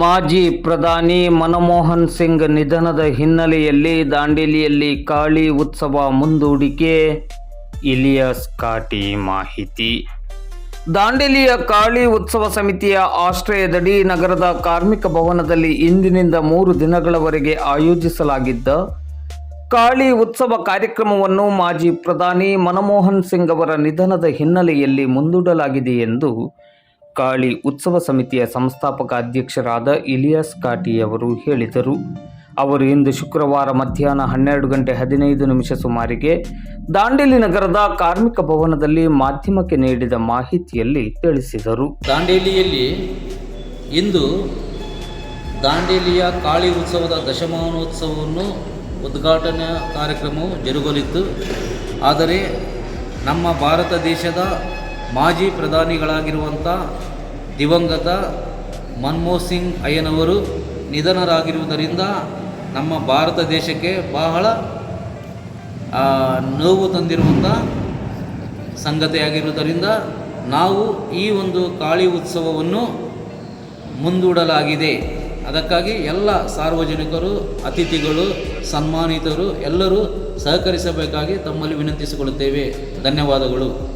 ಮಾಜಿ ಪ್ರಧಾನಿ ಮನಮೋಹನ್ ಸಿಂಗ್ ನಿಧನದ ಹಿನ್ನೆಲೆಯಲ್ಲಿ ದಾಂಡೇಲಿಯಲ್ಲಿ ಕಾಳಿ ಉತ್ಸವ ಮುಂದೂಡಿಕೆ, ಇಲಿಯಾಸ್ ಕಾಟಿ ಮಾಹಿತಿ. ದಾಂಡೇಲಿಯ ಕಾಳಿ ಉತ್ಸವ ಸಮಿತಿಯ ಆಶ್ರಯದಡಿ ನಗರದ ಕಾರ್ಮಿಕ ಭವನದಲ್ಲಿ ಇಂದಿನಿಂದ ಮೂರು ದಿನಗಳವರೆಗೆ ಆಯೋಜಿಸಲಾಗಿದ್ದ ಕಾಳಿ ಉತ್ಸವ ಕಾರ್ಯಕ್ರಮವನ್ನು ಮಾಜಿ ಪ್ರಧಾನಿ ಮನಮೋಹನ್ ಸಿಂಗ್ ಅವರ ನಿಧನದ ಹಿನ್ನೆಲೆಯಲ್ಲಿ ಮುಂದೂಡಲಾಗಿದೆ ಎಂದು ಕಾಳಿ ಉತ್ಸವ ಸಮಿತಿಯ ಸಂಸ್ಥಾಪಕ ಅಧ್ಯಕ್ಷರಾದ ಇಲಿಯಾಸ್ ಕಾಟಿ ಅವರು ಹೇಳಿದರು. ಅವರು ಇಂದು ಶುಕ್ರವಾರ ಮಧ್ಯಾಹ್ನ ಹನ್ನೆರಡು ಗಂಟೆ ಹದಿನೈದು ನಿಮಿಷ ಸುಮಾರಿಗೆ ದಾಂಡೇಲಿ ನಗರದ ಕಾರ್ಮಿಕ ಭವನದಲ್ಲಿ ಮಾಧ್ಯಮಕ್ಕೆ ನೀಡಿದ ಮಾಹಿತಿಯಲ್ಲಿ ತಿಳಿಸಿದರು. ದಾಂಡೇಲಿಯಲ್ಲಿ ಇಂದು ದಾಂಡೇಲಿಯ ಕಾಳಿ ಉತ್ಸವದ ದಶಮಾನೋತ್ಸವವನ್ನು ಉದ್ಘಾಟನಾ ಕಾರ್ಯಕ್ರಮವು ಜರುಗಲಿತ್ತು. ಆದರೆ ನಮ್ಮ ಭಾರತ ದೇಶದ ಮಾಜಿ ಪ್ರಧಾನಿಗಳಾಗಿರುವಂಥ ದಿವಂಗತ ಮನಮೋಹನ್ ಸಿಂಗ್ ಅಯ್ಯನವರು ನಿಧನರಾಗಿರುವುದರಿಂದ ನಮ್ಮ ಭಾರತ ದೇಶಕ್ಕೆ ಬಹಳ ನೋವು ತಂದಿರುವಂಥ ಸಂಗತಿಯಾಗಿರುವುದರಿಂದ ನಾವು ಈ ಒಂದು ಕಾಳಿ ಉತ್ಸವವನ್ನು ಮುಂದೂಡಲಾಗಿದೆ. ಅದಕ್ಕಾಗಿ ಎಲ್ಲ ಸಾರ್ವಜನಿಕರು, ಅತಿಥಿಗಳು, ಸನ್ಮಾನಿತರು ಎಲ್ಲರೂ ಸಹಕರಿಸಬೇಕಾಗಿ ತಮ್ಮಲ್ಲಿ ವಿನಂತಿಸಿಕೊಳ್ಳುತ್ತೇವೆ. ಧನ್ಯವಾದಗಳು.